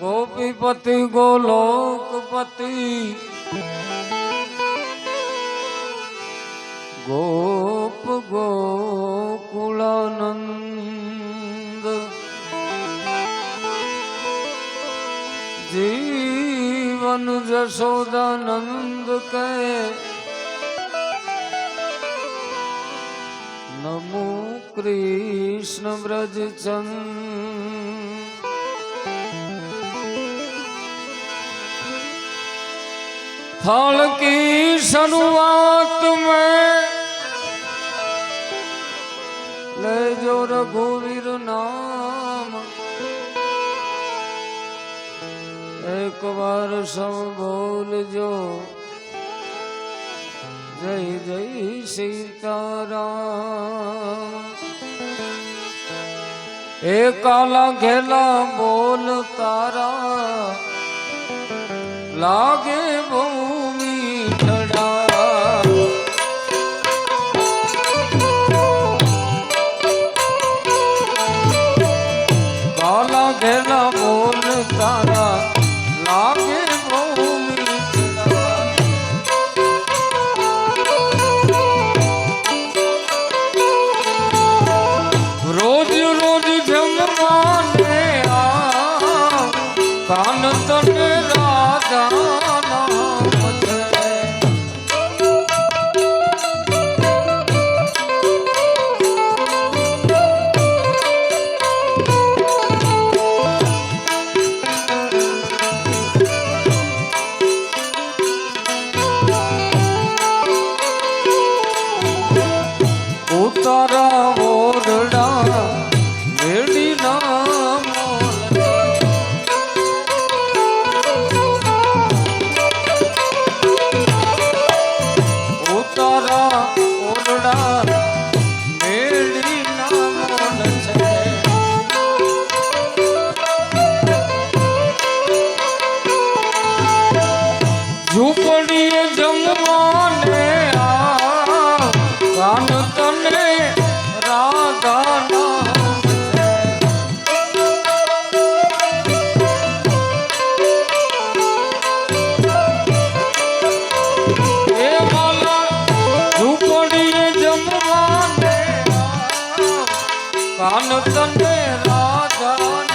ગોપીપતિ ગોલોકપતિ. ગોપ ગોકુળાનંદ. જીવન જશોદાનંદ કે નમો કૃષ્ણ વ્રજ ચંદ स्थल की शुरुआत में। ले जो रघुवीर नाम। एक बार सब बोल जो। जय जय सीताराम। एक काला घेला बोल तारा। लागे बोल ઉતારા ઓરડા મેળી ના મોલ ઓરડા મેળી ના મોલ છે ઝૂંપડીએ જમવાને કાન તને રાધા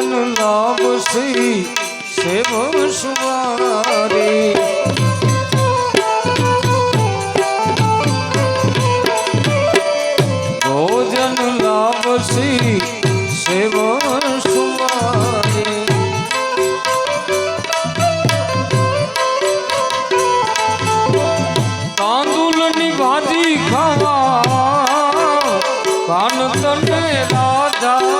ભોજન શ્રી સેવ સુવારી ભોજન લાભસી સેવ સુવારી તાંદુલની ભાજી ખાવા. કાન તને રાધા.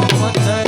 what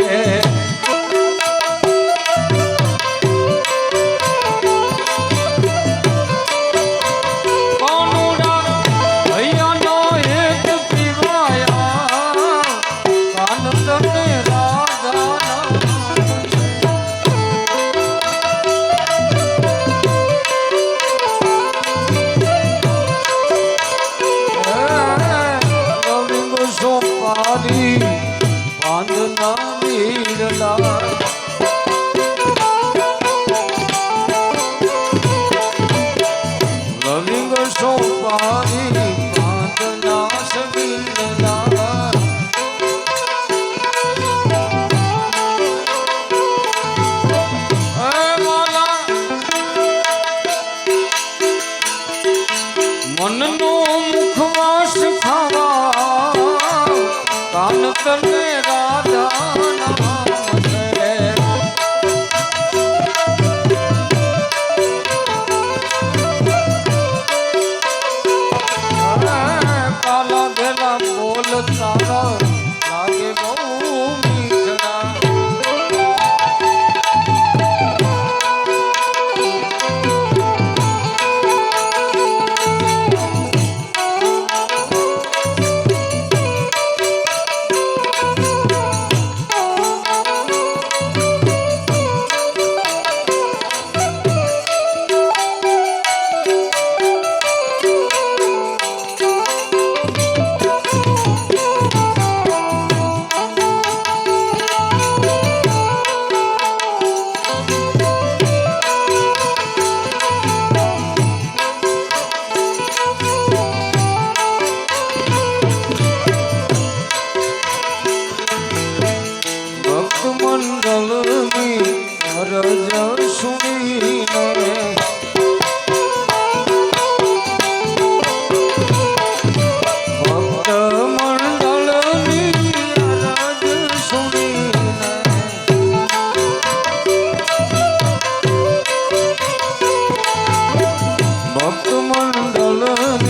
wonderland.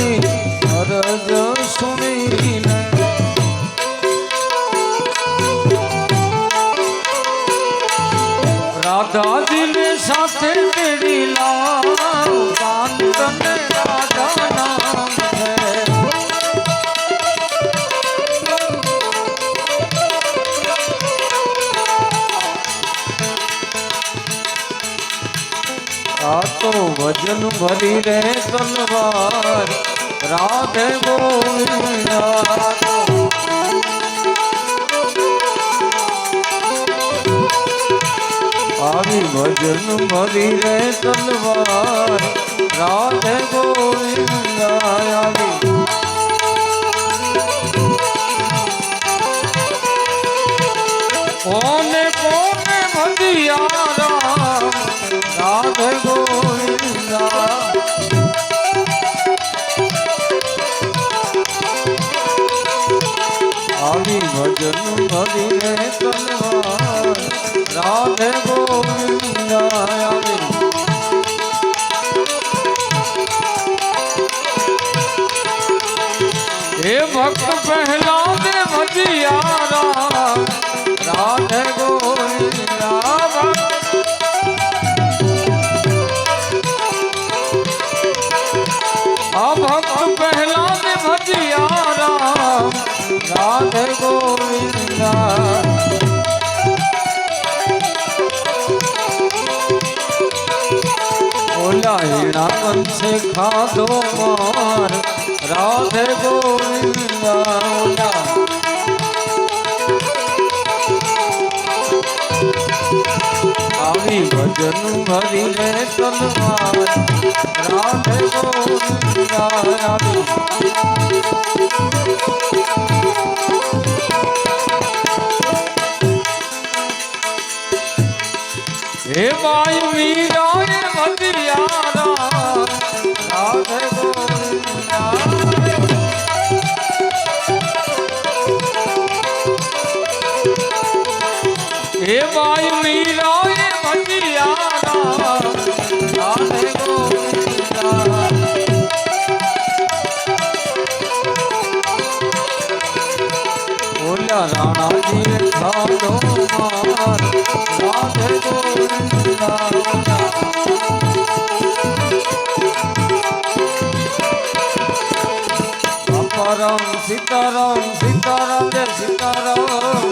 તો વજન ભરી રે તલવાર રાધે ગોવિંદા. આવી ભજન ભરી રે તલવાર રાધે ગોવિંદ. ખાધો માર. રાધે ગોવિંદા. આવી ભજન ભરીને સલવાર રાધે ગોવિંદા હે માય મીરા ભજિયા હે વાયુ વીરા હે ભજિયા બોલ્યા રાણાજી સાધો માર રાધે સીતારામ સીતારામ જય સીતારામ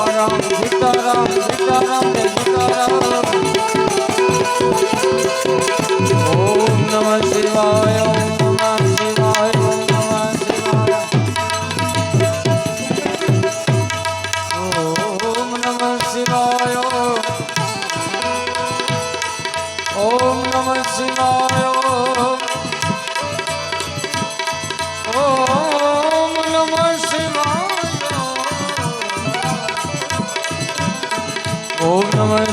સીતારામ સીતારામ સીતારામ શિવાય.